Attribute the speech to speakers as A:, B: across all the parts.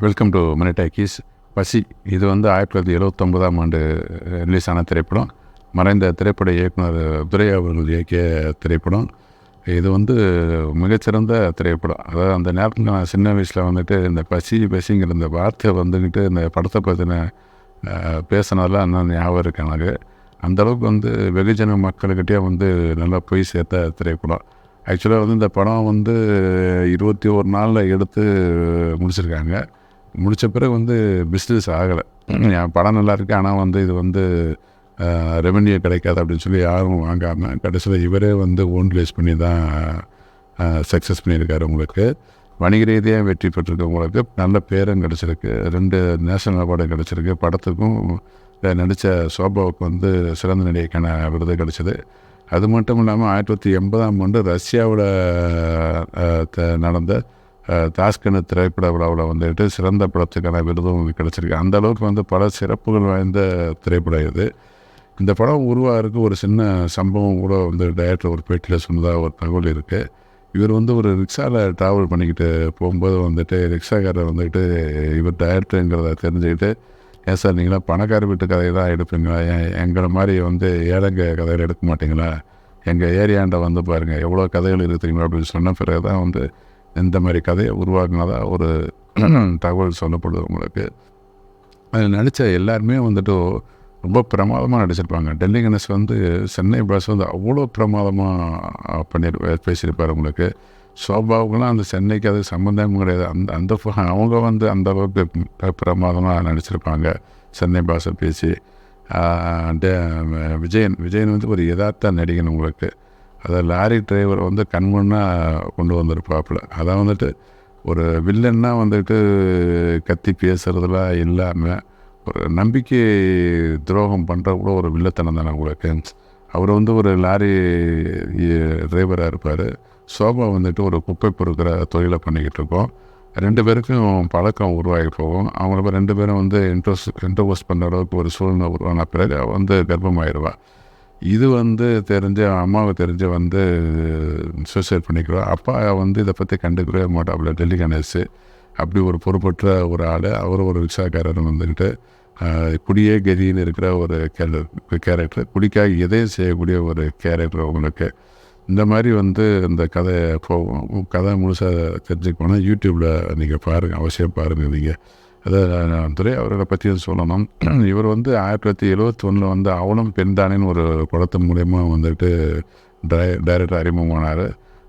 A: Welcome to மணி பசி இது வந்து ஆயிரத்தி தொள்ளாயிரத்தி எழுபத்தொம்பதாம் ஆண்டு ரிலீஸ் ஆன திரைப்படம். மறைந்த திரைப்பட இயக்குனர் துரை அவர்கள் இயக்கிய திரைப்படம். இது வந்து மிகச்சிறந்த திரைப்படம். அதாவது அந்த நேரத்தில் நான் சின்ன வயசில் வந்துட்டு இந்த பசி பசிங்கிற இந்த வார்த்தை வந்துக்கிட்டு இந்த படத்தை பற்றின பேசினதெல்லாம் இன்னும் ஞாபகம் இருக்கு எனக்கு. அந்தளவுக்கு வந்து வெகுஜன மக்கள்கிட்டே வந்து நல்லா போய் சேர்த்த திரைப்படம். ஆக்சுவலாக வந்து இந்த படம் வந்து இருபத்தி ஒரு நாளில் எடுத்து முடிச்சிருக்காங்க. முடித்த பிறகு வந்து பிஸ்னஸ் ஆகலை. என் படம் நல்லா இருக்கு ஆனால் வந்து இது வந்து ரெவன்யூ கிடைக்காது அப்படின்னு சொல்லி யாரும் வாங்காமல் கடைசியில் இவரே வந்து ஓன் ரிலீஸ் பண்ணி தான் சக்ஸஸ் பண்ணியிருக்காரு உங்களுக்கு. வணிக ரீதியாக வெற்றி பெற்றிருக்கவங்களுக்கு நல்ல பேரும் கிடச்சிருக்கு. ரெண்டு நேஷனல் அவார்டும் கிடச்சிருக்கு. படத்துக்கும் நடித்த சோபாவுக்கு வந்து சிறந்த நடிகைக்கான விருது கிடச்சிது. அது மட்டும் இல்லாமல் ஆயிரத்தி தொள்ளாயிரத்தி எண்பதாம் ஆண்டு ரஷ்யாவில் நடந்த தாஸ்கனு திரைப்பட விழாவில் வந்துட்டு சிறந்த படத்துக்கான விருதும் கிடச்சிருக்கு. அந்த அளவுக்கு வந்து பல சிறப்புகள் வாய்ந்த திரைப்படம் இது. இந்த படம் உருவாகிறதுக்கு ஒரு சின்ன சம்பவம் கூட வந்து டேரக்டர் ஒரு பேட்டியில் சொன்னதாக ஒரு தகவல் இருக்குது இவர் வந்து ஒரு ரிக்ஷாவில் ட்ராவல் பண்ணிக்கிட்டு போகும்போது வந்துட்டு ரிக்ஷாக்காரர் வந்துட்டு இவர் டேரக்டருங்கிறத தெரிஞ்சுக்கிட்டு ஏன் சார் நீங்களாம் பணக்கார வீட்டு கதையை தான் எடுப்பீங்களா? ஏன் எங்களை மாதிரி வந்து ஏழைங்க கதையில் எடுக்க மாட்டிங்களா? எங்கள் ஏரியாண்ட வந்து பாருங்கள் எவ்வளோ கதைகள் இருக்குதுங்களா? அப்படின்னு சொன்ன பிறகு தான் வந்து இந்த மாதிரி கதையை உருவாக்குனதாக ஒரு தகவல் சொல்லப்படுது உங்களுக்கு. அதில் நடித்த எல்லாருமே வந்துட்டு ரொம்ப பிரமாதமாக நடிச்சிருப்பாங்க. டெல்லி கணேஷ் வந்து சென்னை பாஸ் வந்து அவ்வளோ பிரமாதமாக பண்ணிரு பேசியிருப்பார் உங்களுக்கு. சோபாவுக்குலாம் அந்த சென்னைக்கு அது சம்மந்தம் கிடையாது. அந்த அந்த அவங்க வந்து அந்த அளவுக்கு பிரமாதமாக நடிச்சிருப்பாங்க. சென்னை பாஷை பேசி. விஜயன் விஜயன் வந்து ஒரு யதார்த்த நடிகன் உங்களுக்கு. அதை லாரி டிரைவர் வந்து கண்முன்னாக கொண்டு வந்திருப்பாப்புல. அதை வந்துட்டு ஒரு வில்லன்னா வந்துட்டு கத்தி பேசுகிறதுலாம் இல்லாமல் ஒரு நம்பிக்கை துரோகம் பண்ணுற கூட ஒரு வில்லத்தனம் தானே உங்களுக்கு அவர் வந்து ஒரு லாரி டிரைவராக இருப்பார். சோபா வந்துட்டு ஒரு குப்பை பொறுக்கிற தொழிலை பண்ணிக்கிட்டு இருக்கோம். ரெண்டு பேருக்கும் பழக்கம் உருவாகி போகும். அவங்கள ரெண்டு பேரும் வந்து இன்ட்ரெஸ்ட் இன்டர்வோஸ் பண்ணுற அளவுக்கு ஒரு சூழ்நிலை உருவான பிறகு வந்து கர்ப்பமாயிடுவாள் இது வந்து தெரிஞ்சு அம்மாவை தெரிஞ்சு வந்து சூசைட் பண்ணிக்கிறோம். அப்பா வந்து இதை பற்றி கண்டுக்கவே மாட்டாப்புல டெல்லி கணேஷ். அப்படி ஒரு பொறுப்பற்ற ஒரு ஆள். அவர் ஒரு ரிக்ஷாக்காரர் வந்துக்கிட்டு குடியே கதின்னு இருக்கிற ஒரு கேரக்டர். குடிக்காக எதையும் செய்யக்கூடிய ஒரு கேரக்டர் உங்களுக்கு இந்த மாதிரி வந்து இந்த கதையை போகும் கதை முழுசாக தெரிஞ்சுக்கணும் யூடியூப்பில் நீங்கள் பாருங்கள் அவசியம் பாருங்கள் நீங்கள் அதை துரை அவர்களை பற்றி சொல்லணும். இவர் வந்து ஆயிரத்தி தொள்ளாயிரத்தி எழுபத்தி ஒன்றில் வந்து அவளும் பெண்தானேன்னு ஒரு படத்து மூலயமா வந்துட்டு டை டைரக்டர் அறிமுகமானார்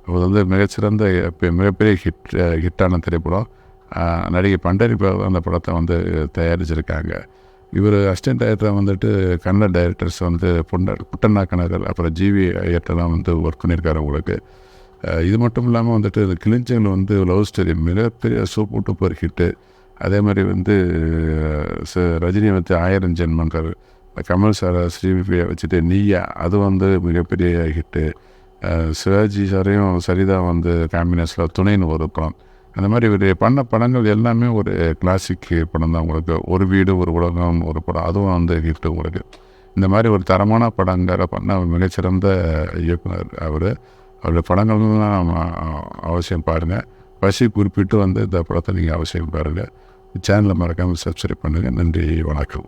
A: அவர் வந்து மிகச்சிறந்த மிகப்பெரிய ஹிட் ஹிட்டான திரைப்படம். நடிகை பண்டரி அந்த படத்தை வந்து தயாரிச்சிருக்காங்க. இவர் அசிஸ்டன்ட் டைரக்டராக வந்துட்டு கன்னட டைரக்டர்ஸ் வந்து புண்ட புட்டண்ணா கனகர் அப்புறம் ஜிவி ஐயர்ட்டெல்லாம் வந்து ஒர்க் பண்ணியிருக்காரு உங்களுக்கு இது மட்டும் இல்லாமல் வந்துட்டு கிளிஞ்சல் வந்து லவ் ஸ்டோரி மிகப்பெரிய சூப்பர் டூப்பர் ஹிட்டு அதே மாதிரி வந்து ரஜினியை வந்து ஆயிரம் ஜென்மன்றார் கமல் சார் ஸ்ரீவிபியை வச்சுட்டு நீயா அது வந்து மிகப்பெரிய ஹிட்டு. சிவாஜி சாரையும் சரிதா வந்து காம்பினேஷனில் துணைன்னு ஒரு படம். அந்த மாதிரி இவர் பண்ண படங்கள் எல்லாமே ஒரு கிளாசிக் படம் தான் உங்களுக்கு. ஒரு வீடு ஒரு உலகம் ஒரு படம். அதுவும் வந்து ஹிட்டு உங்களுக்கு. இந்த மாதிரி ஒரு தரமான படங்களை பண்ண மிகச்சிறந்த இயக்குனர் அவர். அவருடைய படங்கள்லாம் அவசியம் பாருங்கள் பசி குறிப்பிட்டு வந்து இந்த படத்தை நீங்கள் அவசியம் பாருங்கள் சேனலை மறக்காமல் சப்ஸ்கிரைப் பண்ணுங்கள் நன்றி வணக்கம்.